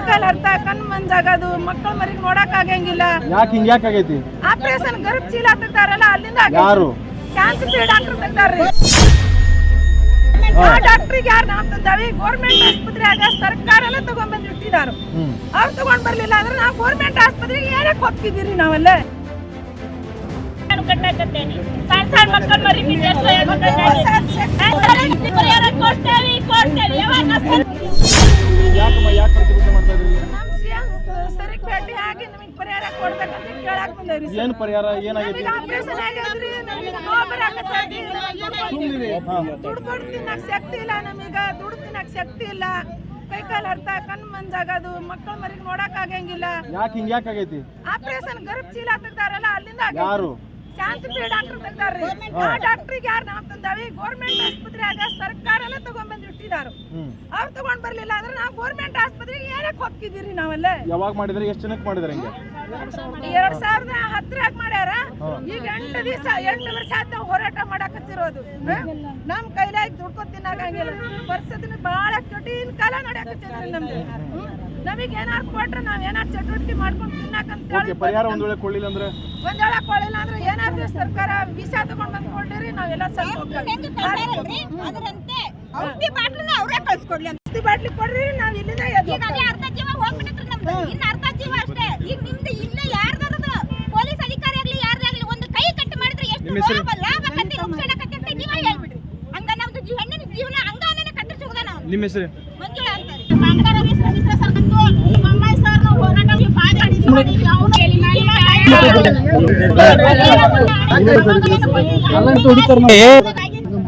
ಕೈಕಾಲು ಅರ್ಥ ಕಣ್ ಮಂಜಾಗೋದು ಮಕ್ಕಳ ಮರಿ ನೋಡಕ್ ಆಗಂಗಿಲ್ಲ ಯಾಕೆ ಹಿಂಗ್ ಯಾಕೆ ಆಗೈತಿ? ಆಪರೇಷನ್ ಗರ್ಭ ಚೀಲ ತೆಗ್ದಾರಲ್ಲ ಅಲ್ಲಿಂದ ಯಾರು? ಶಾಂತಿ ಡಾಕ್ಟರ್ ತೆಗ್ದಾರ್ರಿ ಆ ಡಾಕ್ಟ್ರಿಗೆ ಯಾರು ನಾವು ತಂದಾವಿ? ಗೋರ್ಮೆಂಟ್ ಆಸ್ಪತ್ರೆಯಾಗ ಸರ್ಕಾರನ ತಗೊಂಡ್ಬಂದು ಇಟ್ಟಿದಾರು. ಹ್ಮ್. ಅವ್ರು ತಗೊಂಡ್ ಬರ್ಲಿಲ್ಲ ಅಂದ್ರೆ ನಾವು ಗೋರ್ಮೆಂಟ್ ಆಸ್ಪತ್ರೆಗೆ ಏನಕ್ಕೆ ಹೋಗ್ತಿದ್ದೀರಿ ನಾವಲ್ಲ? ನಾನು ಕಟ್ಟಾಕತ್ತೇನಿ. ಸಣ್ಣ ಸಣ್ಣ ಮಕ್ಕಳ ಮರಿ ಬಿಟ್ಟು ಭೇಟಿ ನಮಗೆ ಪರಿಹಾರ ಕೊಡ್ಬೇಕಂತ ಕೇಳಕ್ ಬಂದೇವ್ರಿ. ಏನ್ ಪರಿಹಾರ? ಏನಾಗೈತಿ ನಮಗೆ ಆಪರೇಷನ್ ಆಗ್ಯದ್ರಿ ನಮಗೆ ನೋವು ಬರಾಕತ್ತೈತಿ. ದುಡ್ಡು ಕೊಟ್ಟು ತಿನ್ನಕ್ ಶಕ್ತಿ ಇಲ್ಲ ನಮೀಗ ದುಡ್ಡು ತಿನ್ನಕ್ ಶಕ್ತಿ ಇಲ್ಲ. ಕೈಕಾಲು ಅರ್ಥ ಕಣ್ ಮಂಜಾಗದು ಮಕ್ಕಳ ಮರಿಗೆ ನೋಡಕ್ ಆಗಂಗಿಲ್ಲ ಯಾಕೆ ಹಿಂಗ್ ಯಾಕೆ ಆಗೈತಿ? ಆಪರೇಷನ್ ಗರ್ಭ ಚೀಲ ತೆಗ್ದಾರಲ್ಲ ಅಲ್ಲಿಂದ ಆಗೈತಿ. ಯಾರು? ಶಾಂತಿ ಡಾಕ್ಟರ್ ತೆಗ್ದಾರ್ರಿ. ಆ ಡಾಕ್ಟ್ರಿಗೆ ಯಾರು ನಾವು ತಂದಾವಿ? ಗೋರ್ಮೆಂಟ್ ಆಸ್ಪತ್ರೆಯಾಗ ಸರ್ಕಾರನ ತಗೊಂಡ್ಬಂದು ಇಟ್ಟಿದಾರು. ಹ್ಮ್. ಅವ್ರು ತಗೊಂಡ್ ಬರ್ಲಿಲ್ಲ ಅಂದ್ರೆ ನಾವು ನಾವಲ್ಲ ಹೋಗ್ತಿದ್ದೀರಿ ನಾವೆಲ್ಲ. ಯಾವಾಗ ಮಾಡಿದ್ರೆ ಎಷ್ಟು ಜನಕ್ಕೆ ಮಾಡಿದ್ರೆ ಹಿಂಗೆ? ಎರಡ್ ಸಾವಿರದ ಹತ್ತರಾಗ ಮಾಡ್ಯಾರ. ಈಗ ಎಂಟು ದಿವಸ ಎಂಟು ವರ್ಷ ಆಯ್ತು ನಾವು ಹೋರಾಟ ಮಾಡಕತ್ತಿರೋದು. ನಮ್ಮ ನಮ್ ಕೈಲಾಗಿ ದುಡ್ಕೊಂಡ್ ತಿನ್ನಾಗಂಗಿಲ್ಲ ವರ್ಷದ ಬಹಳ ಕಠಿಣ ಕಾಲ ನಡೆಯಕತ್ತಿದ್ರಿ ನಮ್ದು. ನಮಗೆ ನಮಗ್ ಏನಾರು ಕೊಟ್ರೆ ನಾವ್ ಏನಾರು ಚಟುವಟಿಕೆ ಮಾಡ್ಕೊಂಡು ತಿನ್ನಕಂತ ಪರಿಹಾರ ಒಂದ್ ವೇಳೆ ಕೊಡ್ಲಿಲ್ಲ ಅಂದ್ರೆ? ಒಂದ್ ವೇಳೆ ಕೊಡಲಿಲ್ಲ ಅಂದ್ರೆ ಏನಾದ್ರು ಸರ್ಕಾರ ವಿಷ ತಗೊಂಡ್ ಬಂದ್ ಕೊಡ್ರಿ ನಾವೆಲ್ಲ ಸ್ವಲ್ಪ. ಅದರಂತೆ ಔಷಧಿ ಬಾಟ್ಲನ್ನ ಅವರೇ ಕಳ್ಸ್ಕೊಡ್ಲಿ ಅಂತ ಬಾಟ್ಲಿ ಕೊಡ್ರಿ ನಾವ್ ಇಲ್ಲಿಂದ ಎದ್ದು ಈಗ ಅದೇ ಅರ್ಧ ಜೀವ ಹೋಗ್ಬಿಟ್ಟಿತ್ತು ನಮ್ದು ಇನ್ನು ಅರ್ಧ ಜೀವ ಅಷ್ಟೇ ಈಗ ನಿಮ್ದು ಇಲ್ಲೇ ಯಾರ್ದಾರದು ಪೊಲೀಸ್ ಅಧಿಕಾರಿ ಆಗ್ಲಿ ಯಾರ್ದೇ ಆಗ್ಲಿ ಒಂದು ಕೈ ಕಟ್ ಮಾಡಿದ್ರೆ ಎಷ್ಟು ನಿಮ್ಮ? ಲಾಭ ಲಾಭ ಕತ್ತಿ ನುಕ್ಸಾನ ಕತ್ತಿ ಅಂತ ನೀವೇ ಹೇಳ್ಬಿಡ್ರಿ ಹಂಗ ನಮ್ದು ಹೆಣ್ಣಿನ ಜೀವನ ಹಂಗಾನೇ ಕಟ್ಟಿಸೋದ ನಾವು ನಿಮ್ಮ ಹೆಸರು ಮಂಜುಳಾ ಅಂತಾರೆ ಸರ್ ಬಂದು ಸರ್ ಹೋರಾಟ ಅವ್ನು ಹೇಳಿ ಮಾಡಿ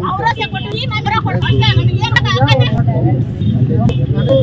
ಅವರೇ ಕೊಟ್ಟು ಈ ನಗರ ಕೊಟ್ಟು ನಮಗೆ ಏನು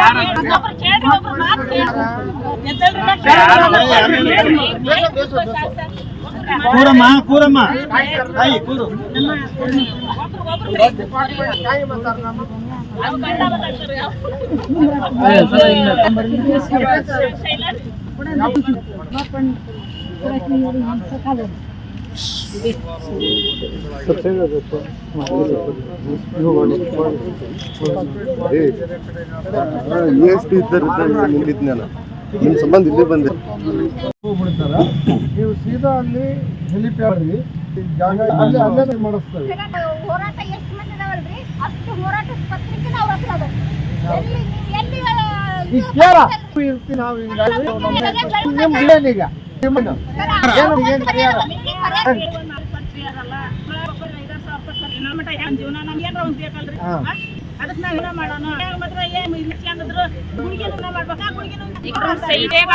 ಹೊಡ್ಸೇವಿ ಐದೈದು ಕೊಟ್ಟು ಇಟ್ಬಿಟ್ಟು ಒಬ್ರು ಕೇಳ್ರಿ ಒಬ್ರು ಮಾತು ಕೂರಮ್ಮ ಕೂರಮ್ಮ ತಾಯಿ ಕೂರು ಎಸ್ ಪಿ ಇದ್ದರಿದ್ದ ನಿಂತಿದ್ನಲ್ಲ ನಿಮ್ಮ ಸಂಬಂಧ ಇಲ್ಲಿ ಬಂದೆ ಬಿಡ್ತಾರ ನೀವು ಸೀದಾ ಅಲ್ಲಿ ಹೆಲಿಪ್ಯಾಡ್ ಜಾಗ ಅಲ್ಲಿ ಅಲ್ಲೇ ಮಾಡಿಸ್ತೇವೆ ಹೋರಾಟ ಎಷ್ಟು ಮಂದಿ ಅಷ್ಟು ಹೋರಾಟ ಪತ್ರಿಕೆ ಅವ್ರ ಹತ್ರ ಅದಾವ. ಎಲ್ಲಿ ನೀವು ಹಿಂಗಾಗಿ ನಿಮ್ಮ ನಿಮ್ಮನ್ನ ಏನು ಏನು ಪರಿಹಾರ ಹಾ. ಅದಕ್ಕೆ ನಾವ್ ಏನೋ ಮಾಡೋಣ? ಮಾತ್ರ ಏನ್ ಇಲ್ಲಿ ಚಂದ್ರ ಗುಳಿಗೆನ ಮಾಡ್ಬೇಕಾ. ಒಬ್ಬ